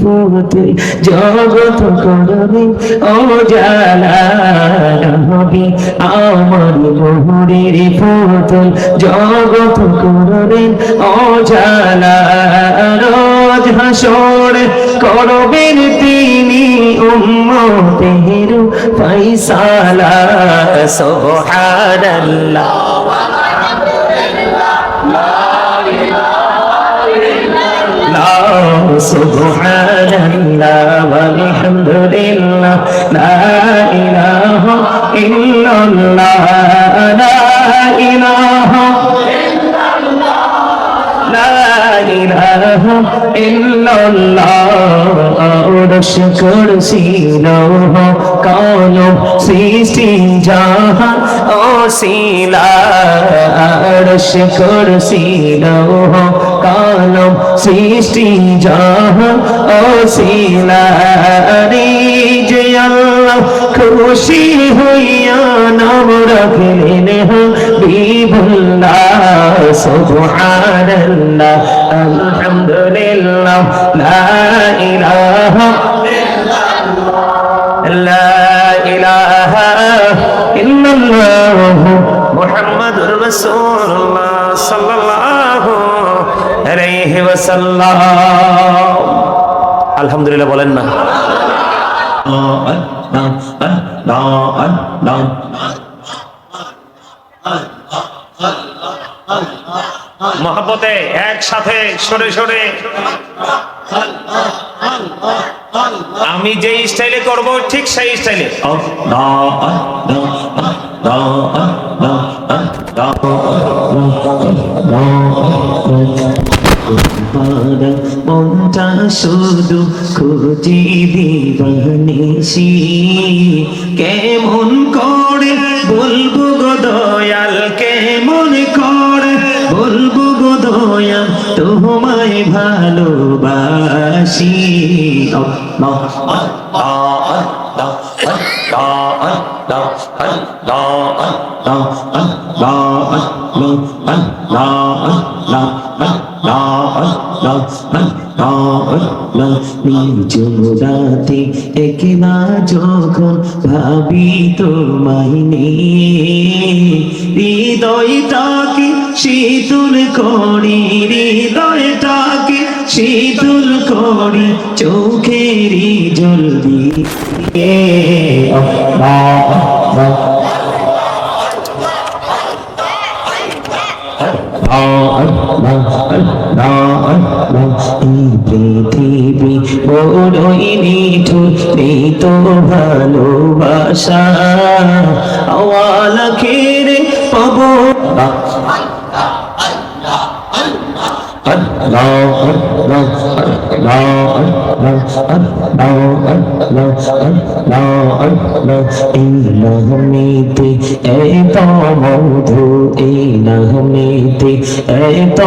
পুত্র জগত করবে ও জালাবি আমার বহুরের পুত্র জগত করবে ও জালা রোজ হাসর করবেন তিনি উম্মতের ফৈসালা সুবহানাল্লাহ سبحان الله والحمد لله. لا إله إلا الله. لا إله لا إله إلا الله. আরশ কুরসি লৌহ কলম সৃষ্টি জাহান অসিলা আরশ কুরসি লৌহ কলম সৃষ্টি জাহান অসিলা রে জয় খুশি হইয়া নাম রাখলেন হাবিবুল্লাহ সুবহানাল্লাহ আলহামদুলিল্লাহ লা ইলাহা لا إله إلا الله محمد رسول الله صلى الله عليه وسلم আলহামদুলিল্লাহ বলেন না মহাপতে একসাথে সরে সরে। আমি যে স্টাইলে করব ঠিক সেই স্টাইলে মনটা শুধু খুঁজি দিবানিসি কেমন করে বলব গো দয়াল, কেমন করে বলব গো দয়াল, তোমায় ভালোবাসি। রাতে একলা যখন ভাবি তোমায় নিয়ে, হৃদয়টাকে শীতল করি, হৃদয়টাকে শীতল করি, চোখেরই জল দিয়ে। পৃথিবী বড়ই নিঠুর নেই তো ভালোবাসা আওয়ালা খেরে পাবো ইলহমিতে এত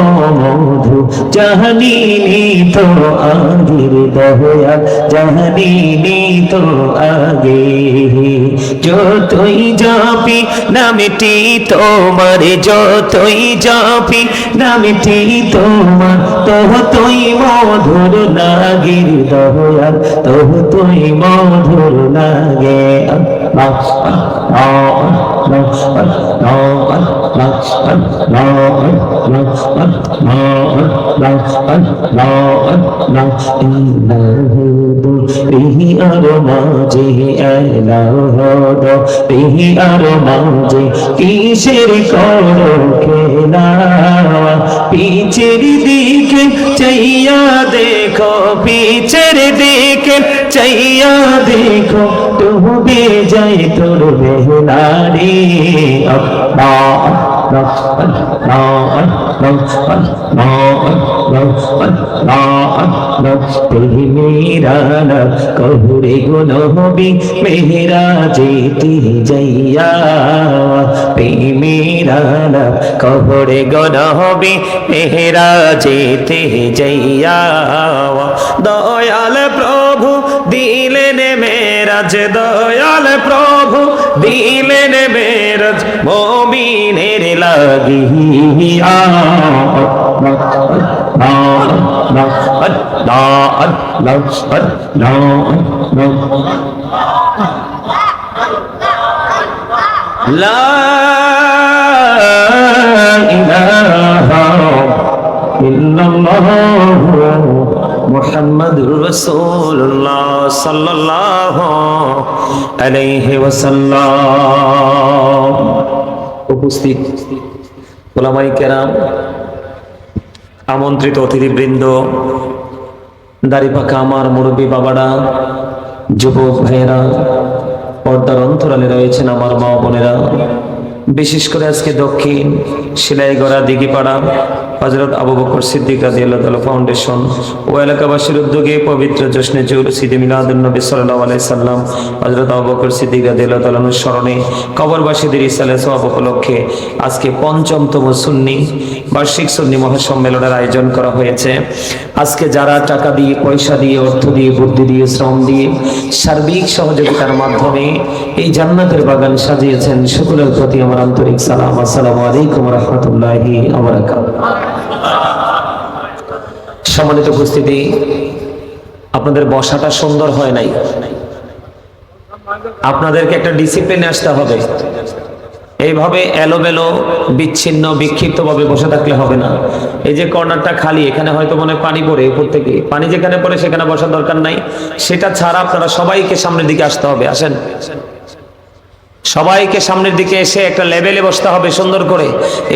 জাহানিনি তো আগের দহয়া জাহানিনি তো আগে যতই যাবি নামটি তোমার যতই যাবি নামটি তোমার তোহ তুই মধুর লাগির দহয়া তোহ তুই মধুর লাগে পিহি আর মাঝে এলাহদ পিহি আর মাঝে কিসের করো খেলা পিছের দিকে চাইয়া দেখো পিছের দিকে চাইয়া দেখো ডুবে যায় তোর বেহনারি মেরা কহুরে গুনহবি মেহরা যেতে যাইয়া মেরা কহুরে গুনহবি মেহরা যেতে যাইয়া দয়াল প্রভু দিলেন মেরাজ, দয়াল প্রভু দিলেন মেরাজ মমিনের লাগিয়া লা ইলাহা ইল্লাল্লাহ উপস্থিত ওলামাই কেরাম, আমন্ত্রিত অতিথিবৃন্দ দাড়িপাকা আমার মুরব্বী বাবারা, যুবক ভাইয়েরা, পর্দার অন্তরালে রয়েছেন আমার মা বোনেরা। বিশেষ করে আজকে দক্ষিণ সিলাইগড়া দিঘিপাড়া হজরত আবু বকর সিদ্দিক রাজি আল্লাহ তালা ফাউন্ডেশন ও এলাকাবাসীর উদ্যোগে পবিত্র জশ্নে জুর সিদি মিলাদুল নবী সাল্লাহ আলাই সাল্লাম হজরত আবু বকর সিদ্দিক রাজি আল্লাহ স্মরণে কবরবাসীদের ইসালে সব উপলক্ষে আজকে পঞ্চমতম সুন্নি বার্ষিক সুন্নি মহাসম্মেলনের আয়োজন করা হয়েছে। আজকে যারা টাকা দিয়ে, পয়সা দিয়ে, অর্থ দিয়ে, বুদ্ধি দিয়ে, শ্রম দিয়ে সার্বিক সহযোগিতার মাধ্যমে এই জান্নাতের বাগান সাজিয়েছেন, সকলের প্রতি আমার আন্তরিক সালাম। আসসালামু আলাইকুম রহমতুল্লাহি সম্মানিত উপস্থিতি, আপনাদের বসাটা সুন্দর হয় নাই। আপনাদেরকে একটা ডিসিপ্লিনে আসতে হবে। এইভাবে এলোমেলো, বিচ্ছিন্ন বিক্ষিপ্ত ভাবে বসে থাকলে হবে না। এই যে কর্নারটা খালি, এখানে হয়তো মনে পানি পড়ে উপর থেকে। পানি যেখানে পড়ে সেখানে বসার দরকার নাই। সেটা ছাড়া আপনারা সবাইকে সামনের দিকে আসতে হবে। আসেন। সবাইকে সামনের দিকে এসে একটা লেভেলে বসতে হবে সুন্দর করে।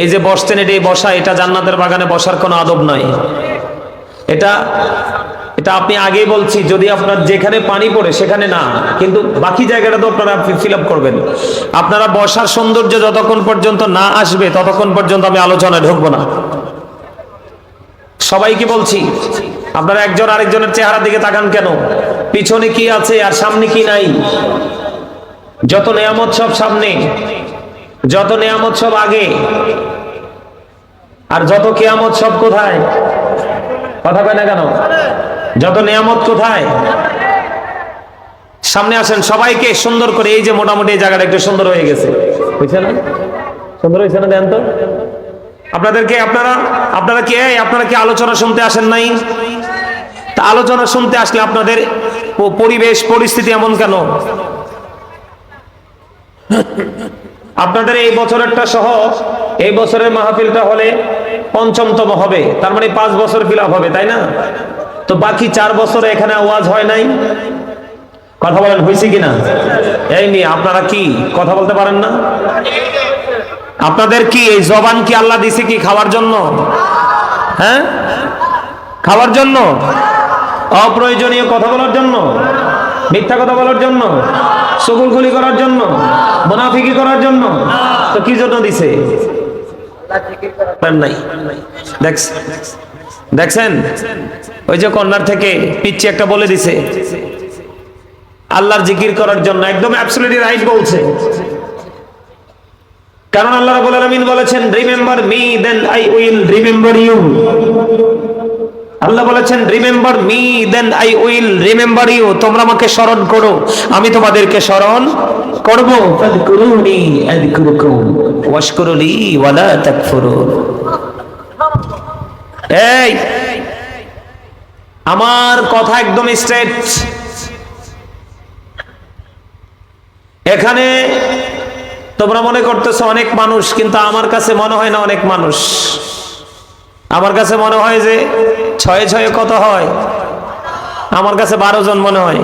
এই যে বসতেন এটি বসা, এটা জান্নাতের বাগানে বসার কোনো আদব নয় এটা এটা আপনি আগেই বলছি, যদি আপনার যেখানে পানি পড়ে সেখানে না, কিন্তু বাকি জায়গাটা তো আপনারা ফিল আপ করবেন। আপনারা বসার সৌন্দর্য যতক্ষণ পর্যন্ত না আসবে, ততক্ষণ পর্যন্ত আমি আলোচনায় ঢুকবো না। সবাইকে বলছি? আপনারা একজন আরেকজনের চেহারা দিকে তাকান কেন? পিছনে কি আছে আর সামনে কি নাই? যত নেয়ামত সব সামনে, যত নেয়ামত সব আগে, আর যত কেয়ামত সব কোথায়, কথা কয় না কেন? যত নিয়ামত কোথায়, সামনে আসেন সবাইকে সুন্দর করে, এই যে মোটামুটি এই জায়গাটা একটু সুন্দর হয়ে গেছে। বুঝছে না? সুন্দর হয়েছে না দেন তো? আপনাদেরকে আপনারা আপনারা কি আপনারা কি আলোচনা শুনতে আসেন নাই? তা আলোচনা শুনতে আসলে আপনাদের পরিবেশ, পরিস্থিতি এমন কেন? আপনাদের এই বছরেরটা সহ এই বছরের মাহফিলটা হলে পঞ্চমতম হবে, তার মানে পাঁচ বছর ফিল হবে, তাই না? তো বাকি চার বছরে এখানে আওয়াজ হয় নাই? কথা বলেন, হয়েছে কিনা? এই নিয়ে আপনারা কি কথা বলতে পারেন না? আপনাদের কি এই জবান কি আল্লাহ দিছে কি খাওয়ার জন্য? হ্যাঁ? খাওয়ার জন্য? অপ্রয়োজনীয় কথা বলার জন্য? মিথ্যা কথা বলার জন্য? সকুলগুলি করার জন্য, মোনাফিকি করার জন্য। তো কি জন্য দিছে? দেখছেন? ওই যে কন্যার থেকে পিচ্ছি একটা বলে দিছে। আল্লাহর জিকির করার জন্য একদম অ্যাবসলিউটলি রাইট বলছে। কারণ আল্লাহ রাব্বুল আলামিন বলেছেন remember me then I will remember you আল্লাহ বলেছেন remember me then I will remember you তোমরা আমাকে স্মরণ করো। আমি তোমাদেরকে স্মরণ করব। এই আমার কথা একদম স্ট্রেট এখানে তোমরা মনে করতেছো অনেক মানুষ কিন্তু আমার কাছে মনে হয় না অনেক মানুষ। আমার কাছে মনে হয় যে ছয়ে ছয়ে কত হয়? আমার কাছে বারো জন মনে হয়।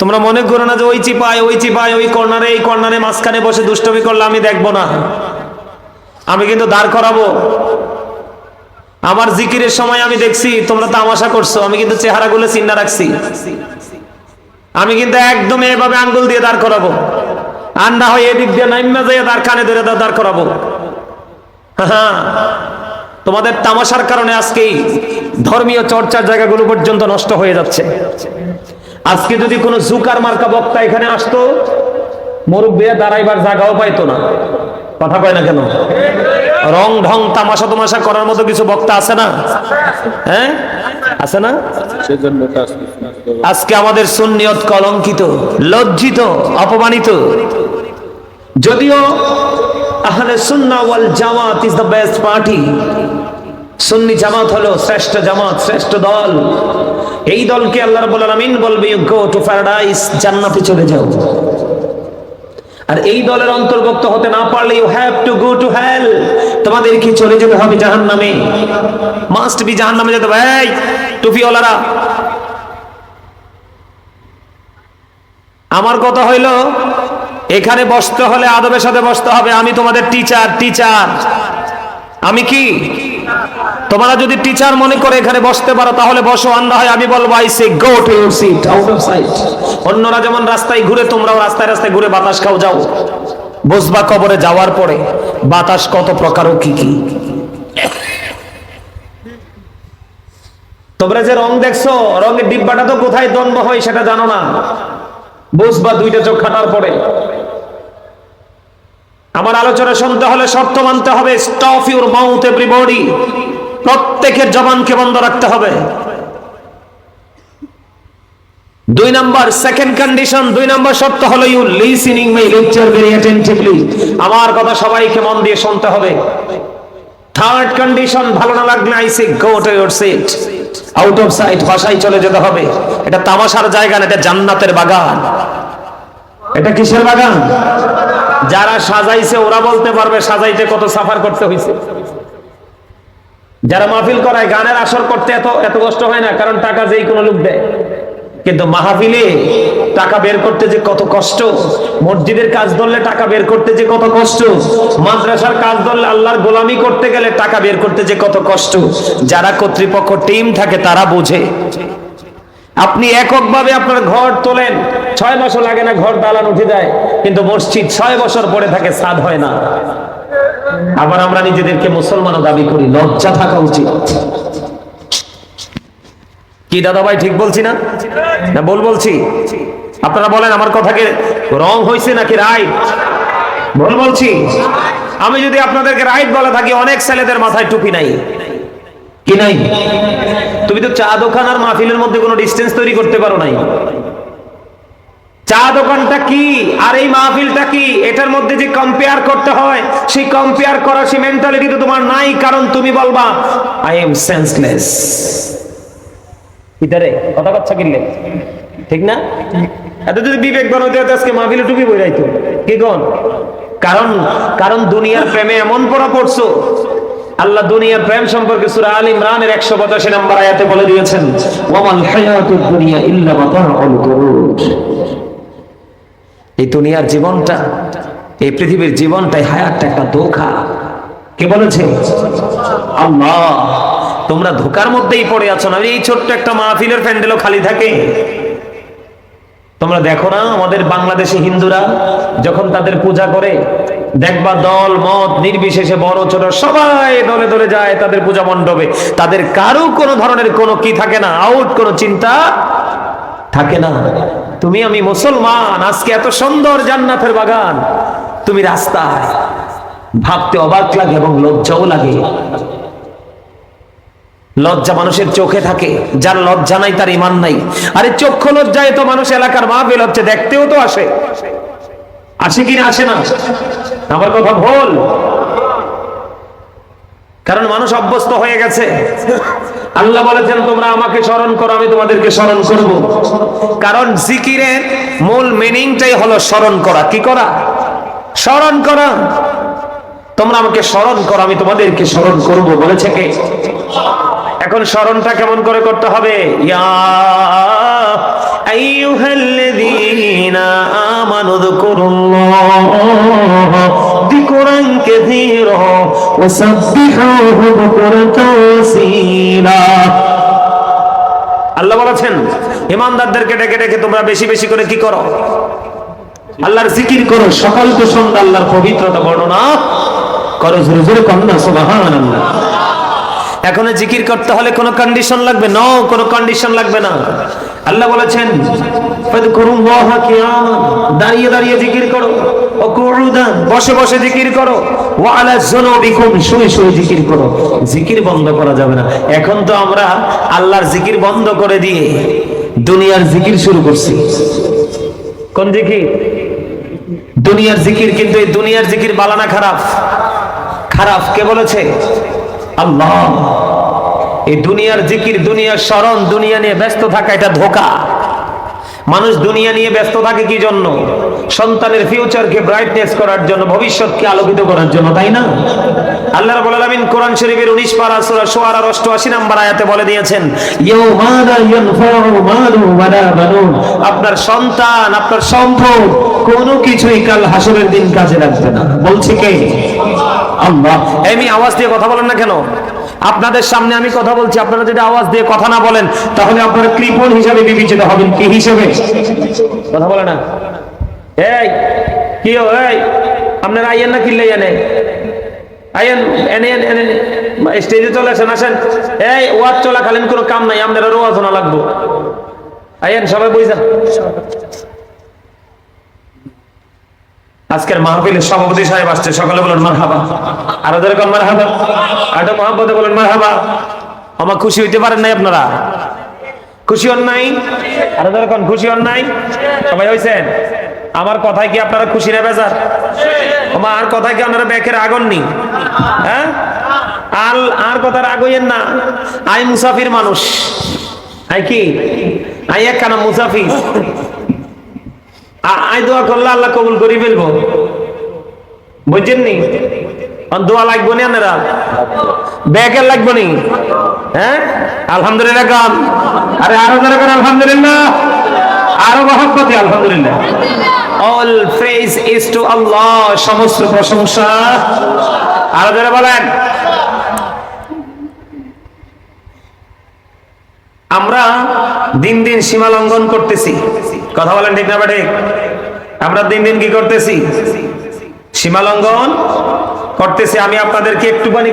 তোমরা মনে করো না যে ওই চিপায় ওই চিপায়, ওই কর্নারে, এই কর্নারে মাঝখানে বসে দুষ্টমি করলে আমি দেখব না। আমি কিন্তু দাঁড় করাবো। আমার জিকিরের সময় আমি দেখছি, তোমরা তামাশা করছ, আমি কিন্তু চেহারাগুলো চিন্তা রাখছি। আমি কিন্তু একদম এভাবে আঙ্গুল দিয়ে দাঁড় করাবো। না হয় এদিক দিয়ে নাইমা যাইয়া তার কানে ধরে দাঁড় করাবো। হ্যাঁ তোমাদের তামাশার কারণে আজকেই ধর্মীয় চর্চার জায়গাগুলো পর্যন্ত নষ্ট হয়ে যাচ্ছে। আজকে যদি কোনো জুকার মার্কা বক্তা এখানে আসতো মুরব্বিয়া দাঁড়াইবার জায়গাও পাইতো না। কথা কয় না কেন? রং ঢং তামাশা তামাশা করার মতো কিছু বক্তা আছে না? হ্যাঁ? আছে না। আজকে আমাদের সুন্নিয়ত কলঙ্কিত লজ্জিত অপমানিত। যদিও আহলে সুন্নাহ ওয়াল জামাত ইজ দ্য বেস্ট পার্টি সুন্নি জামাত হলো শ্রেষ্ঠ জামাত, শ্রেষ্ঠ দল। এই দলকে আল্লাহ রাব্বুল আলামিন বলবে ইউ গো টু প্যারাডাইস জান্নাতে চলে যাও। আর এই দলের অন্তর্ভুক্ত হতে না পারলে you have to go to hell তোমাদের কি চলে যেতে হবে জাহান্নামে। মাস্ট বি জাহান্নামে যেতে হবে। এই টুপিওয়ালারা। আমার কথা হইল এখানে বসতে হলে আদবের সাথে বসতে হবে। আমি তোমাদের টিচার টিচার আমি কি? তোমরা যদি টিচার মনে করে এখানে বসতে পারো, তাহলে বসো। আন্দা হয় আমি বলব I say go to your seat out of sight অন্যরা যেমন রাস্তায় ঘুরে, তোমরাও রাস্তায় রাস্তায় ঘুরে বাতাস খাও, যাও। বসবা কবরে যাওয়ার পরে, বাতাস কত প্রকার ও কি কি। তোমরা যে রং দেখছ, রঙের ডিব্বাটা তো কোথায় দ্বন্দ্ব হয় সেটা জানো না। বুঝবা দুইটা চোখ খাটার পরে। আমার আলোচনা শুনতে হলে শর্ত মানতে হবে স্টফ ইউর মাউথ এভরিবডি প্রত্যেকের জবানকে বন্ধ রাখতে হবে। দুই নাম্বার সেকেন্ড কন্ডিশন দুই নাম্বার শর্ত হলো you listening my lecture very attentively আমার কথা সবাইকে মন দিয়ে শুনতে হবে। থার্ড কন্ডিশন ভালো না লাগলে I say go to your seat out of sight ভাষায় চলে যেতে হবে। এটা তামাশার জায়গা না এটা জান্নাতের বাগান। এটা কিসের বাগান? যারা সাজাইছে, ওরা বলতে পারবে সাজাইতে কত সাফার করতে হয়েছে যারা মাহফিল করায়, গানের আসর করতে এত এত কষ্ট হয় না, কারণ টাকা যেই কোনো লোক দেয়। কিন্তু মাহফিলে টাকা বের করতে যে কত কষ্ট, মসজিদের কাজ ধরলে টাকা বের করতে যে কত কষ্ট, মাদ্রাসার কাজ ধরলে আল্লাহর গোলামি করতে গেলে টাকা বের করতে যে কত কষ্ট, যারা কর্তৃপক্ষ টিম থাকে তারা বোঝে। আপনি এককভাবে আপনার ঘর তোলেন, ছয় বছর লাগে না ঘর দালান উঠে যায় কিন্তু মসজিদ ছয় বছর পরে থাকে সাদ হয় না। আবার আমরা নিজেদেরকে মুসলমানও দাবি করি, লজ্জা থাকা উচিত। কি দাদা ভাই ঠিক বলছি না? না বল বলছি। আপনারা বলেন, আমার কথাকে রং হয়েছে নাকি রাইট? বল বলছি। আমি যদি আপনাদেরকে রাইট বলে থাকি, অনেক ছেলেদের মাথায় টুপি নাই। কি নাই? তুমি তো চা দোকান আর মাহফিলের মধ্যে কোনো ডিস্টেন্স তৈরি করতে পারো নাই। চা দোকানটা কি আর এই মাহফিলটা কি? এটার মধ্যে যে কম্পেয়ার করতে হয়, সেই কম্পেয়ার করা সেই মেন্টালিটি তো তোমার নাই, কারণ তুমি বলবা আই এম সেন্সলেস ইতারে কথা কথা কিনলে। ঠিক না? এত যদি বিবেক বানাইতে হতো আজকে মাহফিলে টুপি বই রাইতো কি কোন? কারণ কারণ দুনিয়ার প্রেমে এমন পড়া পড়ছো আল্লাহ দুনিয়ার প্রেম সম্পর্কে সূরা আল ইমরানের 185 নম্বর আয়াতে বলে দিয়েছেন, ওয়ামাল হায়াতুদ দুনিয়া ইল্লা মাতাউল গুরুর এই দুনিয়ার জীবনটা, এই পৃথিবীর জীবনটাই হায়াতটা একটা ধোঁকা। কে বলেছে? আল্লাহ। তোমরা ধোকার মধ্যেই পড়ে আছো। না এই ছোট্ট একটা মাহফিলের প্যান্ডেলও খালি থাকে। তোমরা দেখো না, আমাদের বাংলাদেশি হিন্দুরা যখন তাদের পূজা করে দেখবা দল, মত, নির্বিশেষে বড়, ছোট, সবাই দলে দলে যায় তাদের পূজা মণ্ডপে। তাদের কারও কোনো ধরনের কোনো কি থাকে না আউট কোনো চিন্তা থাকে না। তুমি আমি মুসলমান, আজকে এত সুন্দর জান্নাতের বাগান। তুমি রাস্তায় ভাবতে অবাক লাগে এবং লজ্জাও লাগে। লজ্জা মানুষের চোখে থাকে, যার লজ্জা নাই তার ইমান নাই। আরে চক্ষু লজ্জায় তো মানুষ এলাকার মাহফিল হচ্ছে, দেখতেও তো আসে। আসে কিনা আসে না? আমার কথা ভুল। কারণ মানুষ অভ্যস্ত হয়ে গেছে। আল্লাহ বলেছেন, তোমরা আমাকে স্মরণ করো, আমি তোমাদেরকে স্মরণ করব। কারণ জিকিরের মূল মিনিংটাই হলো স্মরণ করা। কি করা? স্মরণ করা। তোমরা আমাকে স্মরণ করো, আমি তোমাদেরকে স্মরণ করব, বলেছে কে? এখন স্মরণটা কেমন করে করতে হবে? আল্লাহ বলেছেন, ইমানদারদেরকে ডেকে ডেকে তোমরা বেশি বেশি করে কি করো? আল্লাহর জিকির করো, সকাল তো সন্ধ্যা আল্লাহর পবিত্রতা বর্ণনা করো। জোরে জোরে কন্যা সুবহান আল্লাহ এখন জিকির করতে হলে কোনো কন্ডিশন লাগবে? ন কোনো কন্ডিশন লাগবে না। আল্লাহ বলেছেন দাঁড়িয়ে দাঁড়িয়ে জিকির করো। বসে বসে জিকির করো। শুয়ে জিকির করো। জিকির বন্ধ করা যাবে না। এখন তো আমরা আল্লাহর জিকির বন্ধ করে দিয়ে দুনিয়ার জিকির শুরু করছি। কোন জিকির? দুনিয়ার জিকির, কিন্তু এই দুনিয়ার জিকির বালানা খারাপ। খারাপ, কে বলেছে? আল্লাহ। এই দুনিয়ার জিকির, দুনিয়ার স্মরণ, দুনিয়া নিয়ে ব্যস্ত থাকা, এটা ধোকা। মানুষ দুনিয়া নিয়ে ব্যস্ত থাকে কি জন্য? সন্তানের ফিউচারকে ব্রাইটনেস করার জন্য, ভবিষ্যৎকে আলোকিত করার জন্য, তাই না? আল্লাহ রাব্বুল আলামিন কোরআন শরীফের 19 পারা সূরা শুআরা 88 নম্বর আয়াতে বলে দিয়েছেন, ইয়াউমা লা ইয়ানফাউ মালু ওয়ালা বানুন। আপনার সন্তান, আপনার সম্পদ কোনো কিছুই কাল হাসরের দিন কাজে লাগবে না। বলছে কে? এমনি আওয়াজ দিয়ে কথা বলেন না কেন? আপনাদের সামনে আমি কথা বলছি, আপনারা যদি আওয়াজ দিয়ে কথা না বলেন, তাহলে আপনারা কৃপণ হিসাবে বিবেচিত হবেন। কি হিসেবে? কথা বলে না। এই, কি এই, আপনারা আইয়েন না কিনলে এনে? আইয়েন, এনে এনে স্টেজে চলে আসেন আসেন। এই, ওয়াজ চলাকালীন কোনো কাম নাই, আপনারা রোয়াজ না লাগবো। আইয়েন, সবাই বুঝছেন আজকের মাহফিলের সভাপতি সাহেব আসছে, সকালে বলেন মার হাবা আরও যেরকম মার হাবা আরও মহাব্বতে বলেন মার হাবা আমার খুশি হইতে পারেন নাই আপনারা? খুশি হন নাই? আরও যেরকম খুশি হন নাই? সবাই হয়েছেন আমার কথায় কি আপনারা খুশি না বেজার? আমার কথায় কি আপনারা ব্যাখের আগুন নি? হ্যাঁ? আল, আর কথার আগুইয়েন না। আই মুসাফির মানুষ। আই কি? আই একখানা মুসাফির। আই দোয়া করলে আল্লাহ কবুল করি ফেলব। বুঝছেন নি দোয়া লাগবো নি আপনারা? ব্যাগের লাগবো নি? হ্যাঁ? আলহামদুলিল্লাহ কাম। আরে আরও যারা করে আলহামদুলিল্লাহ। আরও মহব্বতে, আলহামদুলিল্লাহ। All praise is to Allah সমস্ত প্রশংসা। আরও যারা বলেন। আমরা দিন দিন সীমা লঙ্ঘন করতেছি। কথা বলেন ঠিক না ঠিক আমরা দিন দিন কি করতেছি? সীমা লঙ্ঘন করতেছি। আমি আপনাদেরকে একটুখানি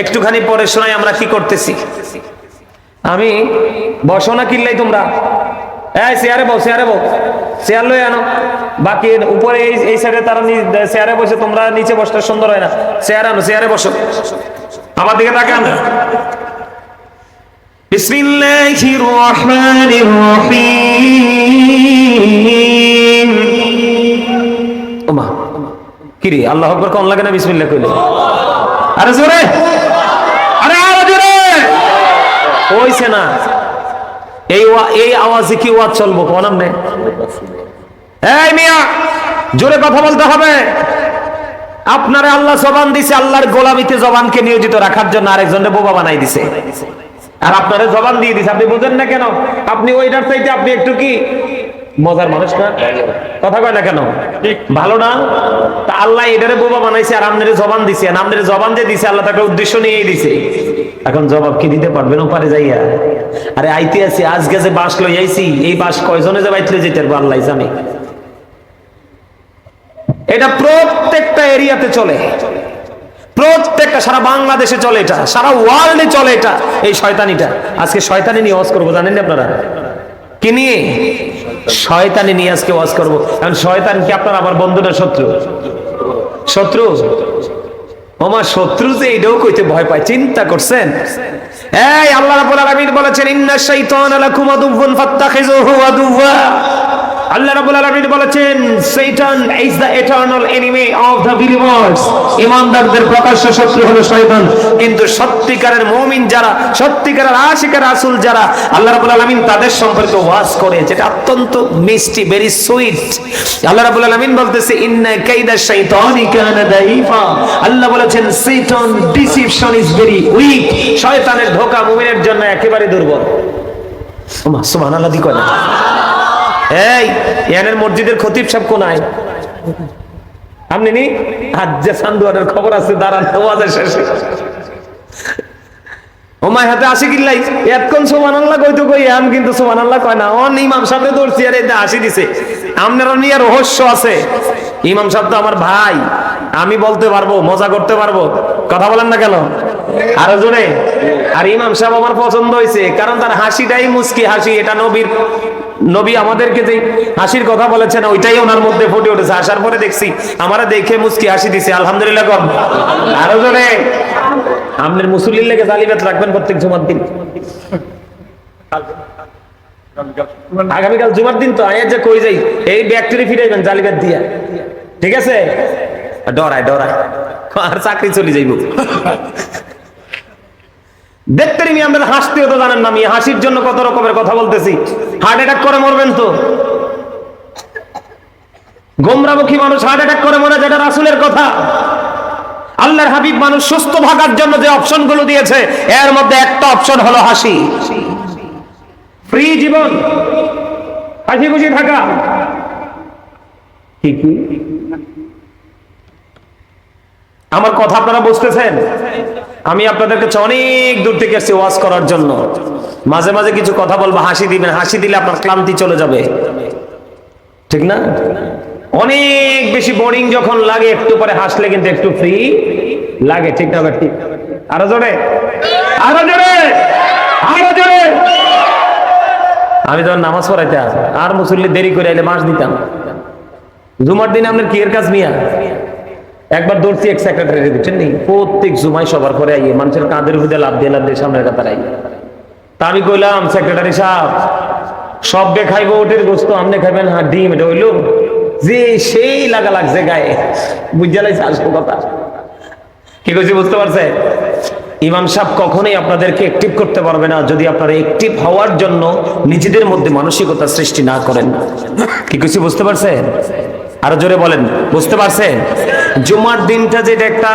একটুখানি পরে শোনাই আমরা কি করতেছি। আমি বসো না কিনলেই তোমরা। এই চেয়ারে বউ চেয়ারে বউ চেয়ার লই আনো। বাকি উপরে এই এই সাইডে তারা চেয়ারে বসে তোমরা নিচে বসতে সুন্দর হয় না। চেয়ার আনো, চেয়ারে বসো। আমার দিকে তাকান। بسم الله الرحمن الرحيم ওমা কি রে আল্লাহ আকবার কোন লাগে না বিসমিল্লাহ কইলে আরে জোরে আরে আরো জোরে হইছে না এই ওয়া- এই আওয়াজে কি ওয়াজ চলবো কোন আমনে এই মিয়া জোরে কথা বলতে হবে আপনারা আল্লাহ জবান দিছে আল্লাহর গোলামিতে জবানকে নিয়োজিত রাখার জন্য আরেকজনের বোবা বানাই দিছে আর আপনারা জবান দিয়ে দিছে, আপনি বোঝেন না কেন? আপনি ওইটার চাইতে আপনি একটু কি মজার মানুষ না? কথা কয় না কেন? ভালো না? তা আল্লাহ এটারে বোবা বানাইছে আর আপনারে জবান দিছে, আর আপনারে জবান যে দিছে, আল্লাহ তাকে উদ্দেশ্য নিয়েই দিছে। এখন জবাব কি দিতে পারবেন ওপারে যাইয়া? আরে আইতে আছি, আজকে যে বাস লই আইছি, এই বাস কয়জনে যে বাইতলে যেতে পারব আল্লাহ জানে। এটা প্রত্যেকটা এরিয়াতে চলে। প্রত্যেকটা সারা বাংলাদেশে চলে এটা, সারা ওয়ার্ল্ডে চলে এটা, এই শয়তানিটা। আজকে শয়তানি নিয়ে ওয়াজ করব, জানেন আপনারা? কি নিয়ে? শয়তানি নিয়ে আজকে ওয়াজ করব। কারণ শয়তান কি আপনার আমার বন্ধু না শত্রু? শত্রু? আমার শত্রু যে এটাও কইতে ভয় পায়, চিন্তা করছেন? এই, আল্লাহ রাব্বুল আলামিন বলেছেন, ইন্না শাইতানা লাকুম আদুওয়ান ফাত্তাখিযুহু আদুওয়া। আল্লাহ রাব্বুল আলামিন বলেছেন, শয়তান is the eternal enemy of the believers ঈমানদারদের প্রকাশ্য শত্রু হলো শয়তান। কিন্তু সত্যিকারের মুমিন যারা, সত্যিকারের আশিকের রাসূল যারা, আল্লাহ রাব্বুল আলামিন তাদের সম্পর্কে ওয়াজ করে, যেটা অত্যন্ত মিষ্টি ভেরি সুইট আল্লাহ রাব্বুল আলামিন বলতেছে, ইন্না কাইদা শাইতানি কানা দাইফা। আল্লাহ বলেছেন, শয়তান ডিসিপশন ইজ ভেরি উইক শয়তানের ধোঁকা মুমিনের জন্য একেবারে দুর্বল। সুবহানাল্লাহ দি কয় না? মসজিদের খতিব কোনায়? আপনি নি? সান্দুয়ারের খবর আছে, দাঁড়ান শেষে। রহস্য আছে। ইমাম তো আমার ভাই। আমি বলতে পারব, মজা করতে পারব। কথা বলেন না কেন? আরও জোরে। আর ইমাম সাহেব আমার পছন্দ হয়েছে কারণ তার হাসিটাই মুস্কি হাসি, এটা নবীর নবী আমাদেরকে যে হাসির কথা বলেছেন, ওইটাই ওনার মধ্যে ফুটে উঠেছে। আসার পরে দেখছি, আমারা দেখে মুস্কি হাসি দিছে, আলহামদুলিল্লাহ কম আরও জোরে। আপনার মুসল্লির লেগে জালিবাত রাখবেন প্রত্যেক জুমার দিন। আগামীকাল জুমার দিন তো আয়া যে কই যাই, এই ব্যাকটেরি ফিরাইবেন জালিবাত দিয়া। ঠিক আছে? ডরায় ডরায়। আর চাকরি চলে যাইব। দেখতে নি হাসতেও তো জানেন না আমি হাসির জন্য কত রকমের কথা বলতেছি। হার্ট অ্যাটাক করে মরবেন তো। গোমরামুখী মানুষ হার্ট অ্যাটাক করে মরে, যেটা রাসুলের কথা। আল্লাহর হাবিব মানুষ সুস্থ থাকার জন্য যে অপশনগুলো দিয়েছে, এর মধ্যে একটা অপশন হলো হাসি। ফ্রি জীবন। হাসি খুশি থাকা। আমার কথা আপনারা বুঝতেছেন? আমি আপনাদের কাছে অনেক দূর থেকে এসেছি ওয়াজ করার জন্য। মাঝে মাঝে কিছু কথা বলব, হাসি দিবেন, হাসি দিলে আপনার ক্লান্তি চলে যাবে। ঠিক না? অনেক বেশি বোরিং যখন লাগে, একটু পরে হাসলে কিন্তু একটু ফ্রি লাগে, ঠিক না ঠিক আরও জোরে? আরও জোরে? আরও জোরে? আমি তখন নামাজ পড়াইতে আর মুসল্লি দেরি করে আইলে মাস দিতাম। জুমার দিনে আপনার কি এর কাজ মিয়া? একবার দৌড়ছি, এক সেক্রেটারি বুঝছেন নি। প্রত্যেক জুমাই সবার পরে আইয়ে মানুষের কাঁধের হুদে লাভ দিয়ে লাভ দিয়ে সামনের কাতার আইয়ে। তা আমি কইলাম সেক্রেটারি সাহেব, সব বে খাইবো ওটের গোস্ত আপনি খাইবেন হ্যাঁ ডিম, এটা হইল। যে সেই লাগা লাগছে গায়ে বুঝতে লাগছে আসল কথা। কি কইছি বুঝতে পারছে? ইমাম সাহেব কখনোই আপনাদেরকে অ্যাক্টিভ করতে পারবে না যদি আপনারা অ্যাক্টিভ হওয়ার জন্য নিজেদের মধ্যে মানসিকতা সৃষ্টি না করেন। কি কইছি বুঝতে পারছেন আরও জোরে বলেন, বুঝতে পারছেন? জুমার দিনটা যেটা একটা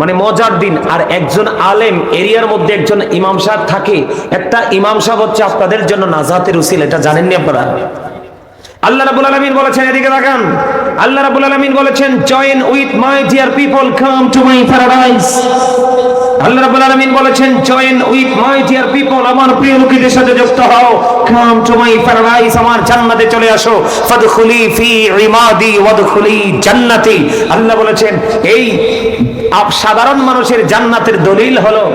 মানে মজার দিন, আর একজন আলেম এরিয়ার মধ্যে একজন ইমাম সাহেব থাকে, একটা ইমাম সাহেব হচ্ছে আপনাদের জন্য নাজাতের উসিল, এটা জানেননি আপনারা? আল্লাহ রাব্বুল আলামিন বলেছেন, এদিকে তাকান। আল্লাহ রাব্বুল আলামিন বলেছেন join with my dear people come to my paradise আল্লাহ রাব্বুল আলামিন বলেছেন join with my dear people আমার প্রিয় লোকেদের সাথে যুক্ত হও। কাম টু মাই প্যারাডাইস আমার জান্নাতে চলে আসো। ফাদখুলি ফি ইমাদি, ওয়াদখুলি জান্নাতি। আল্লাহ বলেছেন, এই আপ- সাধারণ মানুষের জান্নাতের দলিল হলো,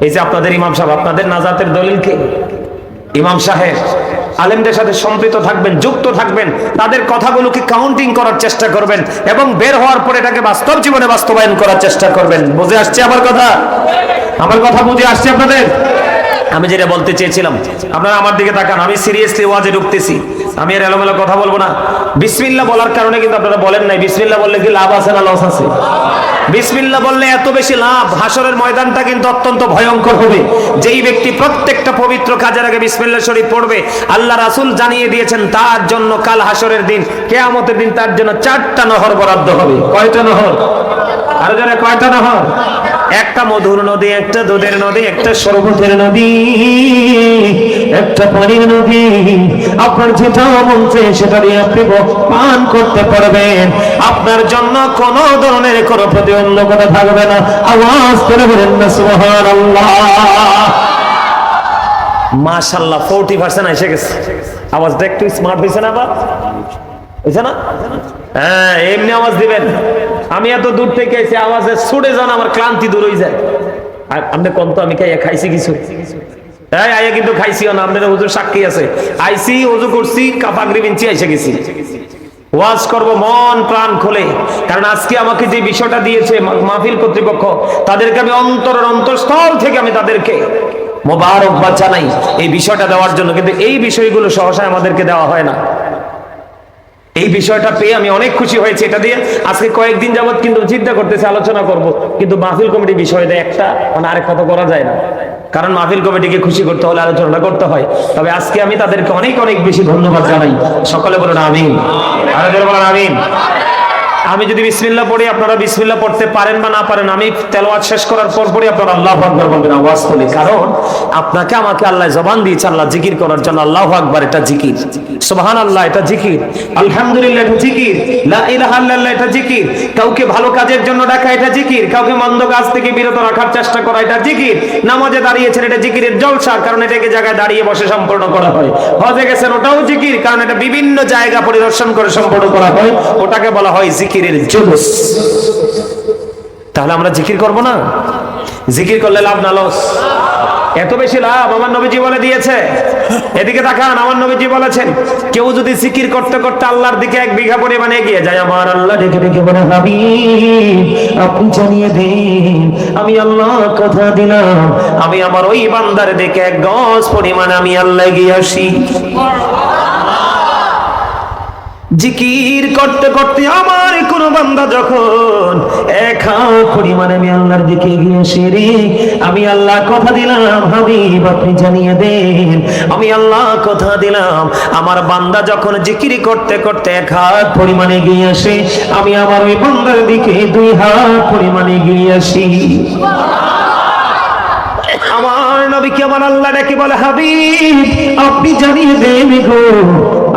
এই যে আপনাদের ইমাম সাহেব, আপনাদের নাজাতের দলিল কে? ইমাম সাহেব আলেমদের সাথে সম্পৃক্ত থাকবেন, যুক্ত থাকবেন, তাদের কথাগুলোকে কাউন্টিং করার চেষ্টা করবেন এবং বের হওয়ার পর এটাকে বাস্তব জীবনে বাস্তবায়ন করার চেষ্টা করবেন। বুঝে আসছে আমার কথা? আমার কথা বুঝে আসছে আপনাদের? আমি যেটা বলতে চেয়েছিলাম, আপনারা আমার দিকে তাকান, আমি সিরিয়াসলি ওয়াজে ঢুকতেছি। আমি আর এলোমেলো কথা বলব না। বিসমিল্লা বলার কারণে কিন্তু আপনারা বলেন নাই। বিসমিল্লা বললে কি লাভ আছে না লস আছে? বিসমিল্লা বললে এত বেশি লাভ হাসরের ময়দানটা কিন্তু অত্যন্ত ভয়ঙ্কর হবে। যেই ব্যক্তি প্রত্যেকটা পবিত্র কাজের আগে বিসমিল্লা শরীফ পড়বে, আল্লাহ রাসুল জানিয়ে দিয়েছেন, তার জন্য কাল হাসরের দিন, কেয়ামতের দিন তার জন্য চারটা নহর বরাদ্দ হবে। কয়টা নহর? আরও যারা কয়টা নহর? একটা মধুর নদী, একটা দুধের নদী, একটা শরবতের নদী, একটা পানির নদী। আপনার যেটা চায় সেটা দিয়ে আপনি পান করতে পারবেন। আপনার জন্য কোন ধরনের কোনো প্রতিবন্ধকতা থাকবে না। আওয়াজ করে বলেন না, সুবহানাল্লাহ। মাশাআল্লাহ 40% এসে গেছে। আওয়াজটা একটু স্মার্ট হয়েছে না আবার? হ্যাঁ আমি এত দূর থেকে এসে আওয়াজে ছুটে যান, আমার ক্লান্তি দূর হয়ে যায়। আর আপনি কোন তো, আমি খাইছি কিছু। হ্যাঁ আইয়া কিন্তু খাইছিও না হুজুর সাক্ষী আছে। আইসি করছি গেছি। ওয়াজ করব, মন প্রাণ খুলে। কারণ আজকে আমাকে যে বিষয়টা দিয়েছে মাহফিল কর্তৃপক্ষ, তাদেরকে আমি অন্তরের অন্তরস্থল থেকে আমি তাদেরকে মোবারকবাদ জানাই এই বিষয়টা দেওয়ার জন্য। কিন্তু এই বিষয়গুলো সহসা আমাদেরকে দেওয়া হয় না। এই বিষয়টা পেয়ে আমি অনেক খুশি হয়েছি এটা দিয়ে। আজকে কয়েকদিন যাবৎ কিন্তু চিন্তা করতেছে, আলোচনা করব। কিন্তু মাহফিল কমিটি বিষয়টা একটা মানে আরেক কথা করা যায় না। কারণ মাহফিল কমিটিকে খুশি করতে হলে আলোচনাটা করতে হয়। তবে আজকে আমি তাদেরকে অনেক অনেক বেশি ধন্যবাদ জানাই। সকলে বলুন আমিন। আমিন। আমি যদি বিসমিল্লাহ পড়ি, আপনারা বিসমিল্লাহ পড়তে পারেন বা না পারেন, আমি তেলাওয়াত শেষ করার পর পরই আপনারা আল্লাহু আকবার বলবেন, আওয়াজ তুলে। কারণ আপনাকে আমাকে আল্লাহ জবান দিয়েছে, আল্লাহ জিকির করার জন্য আল্লাহু আকবার, এটা জিকির। সুবহানাল্লাহ, এটা জিকির। আলহামদুলিল্লাহ, এটা জিকির। লা ইলাহা ইল্লাল্লাহ, এটা জিকির। কাউকে ভালো কাজের জন্য ডাকা, এটা জিকির। কাউকে মন্দ কাজ থেকে বিরত রাখার চেষ্টা করা, এটা জিকির। নামাজে দাঁড়িয়েছেন, এটা জিকিরের জলসা, কারণ এটাকে জায়গায় দাঁড়িয়ে বসে সম্পূর্ণ করা হয়। হজে গেছেন, ওটাও জিকির, কারণ এটা বিভিন্ন জায়গা পরিদর্শন করে সম্পূর্ণ করা হয়। ওটাকে বলা হয় জিকিরের জুলুস। তাহলে আমরা জিকির করব না? জিকির করলে লাভ না লস। এত বেশি লাভ আমার নবীজি বলে দিয়েছে। এদিকে তাকান, আমার নবীজি বলেছেন, কেউ যদি জিকির করতে করতে আল্লাহর দিকে এক বিঘা পরিমাণে এগিয়ে যায়, আমার আল্লাহ ডেকে ডেকে বলে, হাবিব, আপনি জানিয়ে দিন, আমি আল্লাহ কথা দিলাম, আমি আমার ওই বান্দার দিকে এক গজ পরিমাণে আমি আল্লাহ এগিয়ে আসি। জিকির করতে করতে আমার কোন বান্দা যখন এক হাত পরিমাণে আমি আল্লাহর দিকে এগিয়ে আসি রে, আমি আল্লাহ কথা দিলাম, হাবিব, আপনি জানিয়ে দেন। আমি আল্লাহ কথা দিলাম, আমার বান্দা যখন জিকির করতে করতে এক হাত পরিমাণে এগিয়ে আসে, আমি আমার ওই বান্দার দিকে দুই হাত পরিমাণে এগিয়ে আসি। আমার নবীকে আমার আল্লাহ ডেকে বলে, হাবিব, আপনি জানিয়ে দেন গো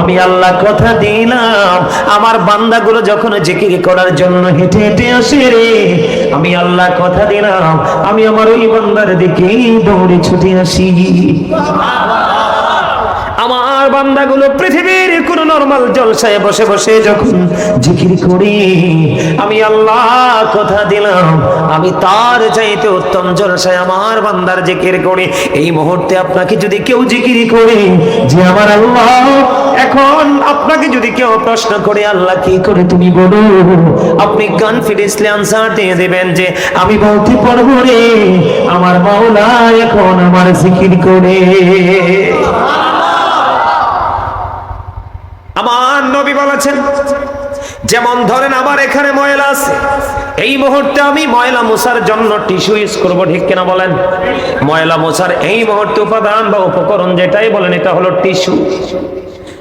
আমি আল্লাহ কথা দিলাম। আমার বান্দাগুলো যখন জিকির করার জন্য হেঁটে হেঁটে আসে রে, আমি আল্লাহ কথা দিলাম। আমি আমার ওই বান্দার দিকে দৌড়ে ছুটে আসি। আমার বান্দাগুলো পৃথিবীর কোন নরমাল জলসায় বসে বসে যখন জিকির করি, আমি আল্লাহ কথা দিলাম, আমি তার চাইতে উত্তম জলসায় আমার বান্দার জিকির করি। এই মুহূর্তে আপনাকে যদি কেউ জিকির করে যে আমার আল্লাহ, এখন আপনাকে যদি কেউ প্রশ্ন করে, আল্লাহ, কি করে তুমি বলো? আপনি কনফিডেন্সলি আনসার দিয়ে দেবেন যে, আমি বলতে পারব রে, আমার মাওলা এখন আমার জিকির করে আমার বলেছেন যেমন ধরেন আবার এখানে ময়লা আছে। এই মুহূর্তে আমি ময়লা মোছার জন্য টিস্যু ইউজ করব, ঠিক কিনা বলেন? ময়লা মোছার এই মুহূর্তে উপাদান বা উপকরণ যেটাই বলেন, এটা হলো টিস্যু।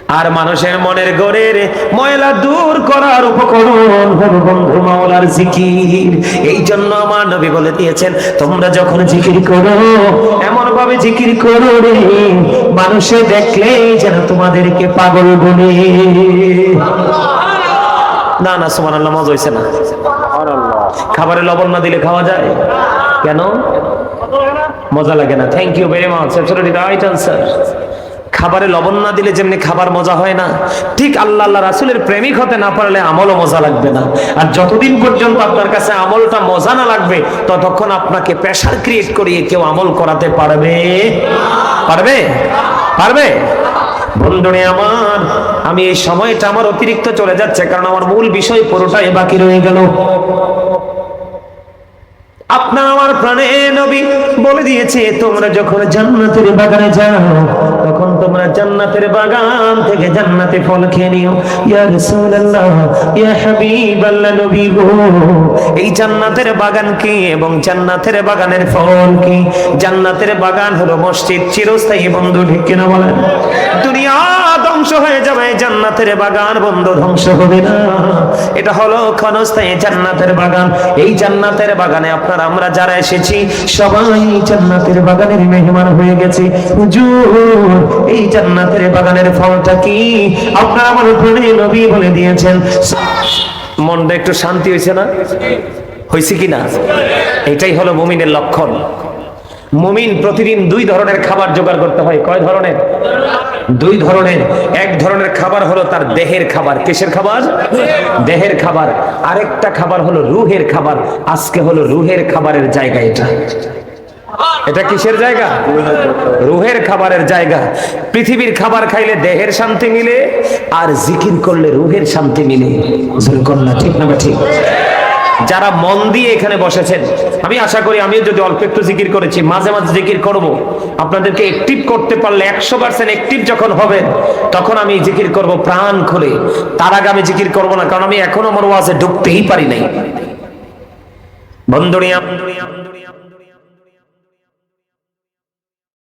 আর মানুষের মনের গড়ের ময়লা দূর করার উপকরণ হলো বন্ধু মাওলার জিকির। এই জন্য আমার নবী বলে দিয়েছেন, তোমরা যখন জিকির করো এমন ভাবে জিকির করো রে। মানুষে দেখলেই যেন তোমাদেরকে পাগল বলে। না না সুমান আল্লাহ মজা হয়েছে না। খাবারে লবণ না দিলে খাওয়া যায়? কেন? মজা লাগে না। Thank you very much right answer খাবারে লবণ না দিলে যেমনি খাবার মজা হয় না, ঠিক আল্লাহ আল্লাহ রাসুলের প্রেমিক হতে না পারলে আমলও মজা লাগবে না। আর যতদিন পর্যন্ত আপনার কাছে আমলটা মজা না লাগবে, ততক্ষণ আপনাকে প্রেশার ক্রিয়েট করিয়ে কেউ আমল করাতে পারবে। পারবে? পারবে? বন্ধুরে আমার, আমি এই সময়টা আমার অতিরিক্ত চলে যাচ্ছে, কারণ আমার মূল বিষয় পুরোটাই বাকি রয়ে গেল। আপনার আমার প্রাণে নবী বলে দিয়েছে, তোমরা যখন জান্নাতের বাগানে যাও, তখন তোমরা জান্নাতের বাগান থেকে জান্নাতে ফল খেয়ে নিও। ইয়া রাসূলুল্লাহ, ইয়া হাবিবাল্লাহ নবী গো, এই জান্নাতের বাগান কি এবং জান্নাতের বাগানের ফল কি? জান্নাতের বাগান হলো মসজিদ, চিরস্থায়ী বন্ধু, ঠিক কিনা বলেন? দুনিয়া ধ্বংস হয়ে যাবে, জান্নাতের বাগান বন্ধু ধ্বংস হবে না। এটা হলো ক্ষণস্থায়ী জান্নাতের বাগান। এই জান্নাতের বাগানে আপনার আমরা যারা এসেছি, সবাই জান্নাতের বাগানের মেহমান হয়ে গেছে। হুজুর, এই জান্নাতের বাগানের ফলটা কি? আপনারা আমার উপরে নবী বলে দিয়েছেন। মনটা একটু শান্তি হয়েছে না? হয়েছে কি না? এটাই হলো মুমিনের লক্ষণ। মুমিন প্রতিদিন দুই ধরনের খাবার জোগাড় করতে হয়। কয় ধরনের? দুই ধরনের। এক ধরনের খাবার হলো তার দেহের খাবার। কিসের খাবার? দেহের খাবার। আরেকটা খাবার হলো রুহের খাবার। আজকে হলো রুহের খাবারের জায়গা এটা। এটা কিসের জায়গা? রুহের খাবারের জায়গা। পৃথিবীর খাবার খাইলে দেহের শান্তি মিলে, আর জিকির করলে রুহের শান্তি মিলে। ঠিক না ঠিক? যারা মন দিয়ে এখানে বসেছেন, আমি আশা করি আমিও যদি অল্প একটু জিকির করেছি, মাঝে মাঝে জিকির করব। আপনাদেরকে অ্যাক্টিভ করতে পারলে একশো পার্সেন্ট অ্যাক্টিভ যখন হবে তখন আমি জিকির করব প্রাণ খুলে। তার আগে আমি জিকির করব না, কারণ আমি এখনও আমার ওয়াজে ঢুকতেই পারি নাই। বন্ধুরিয়া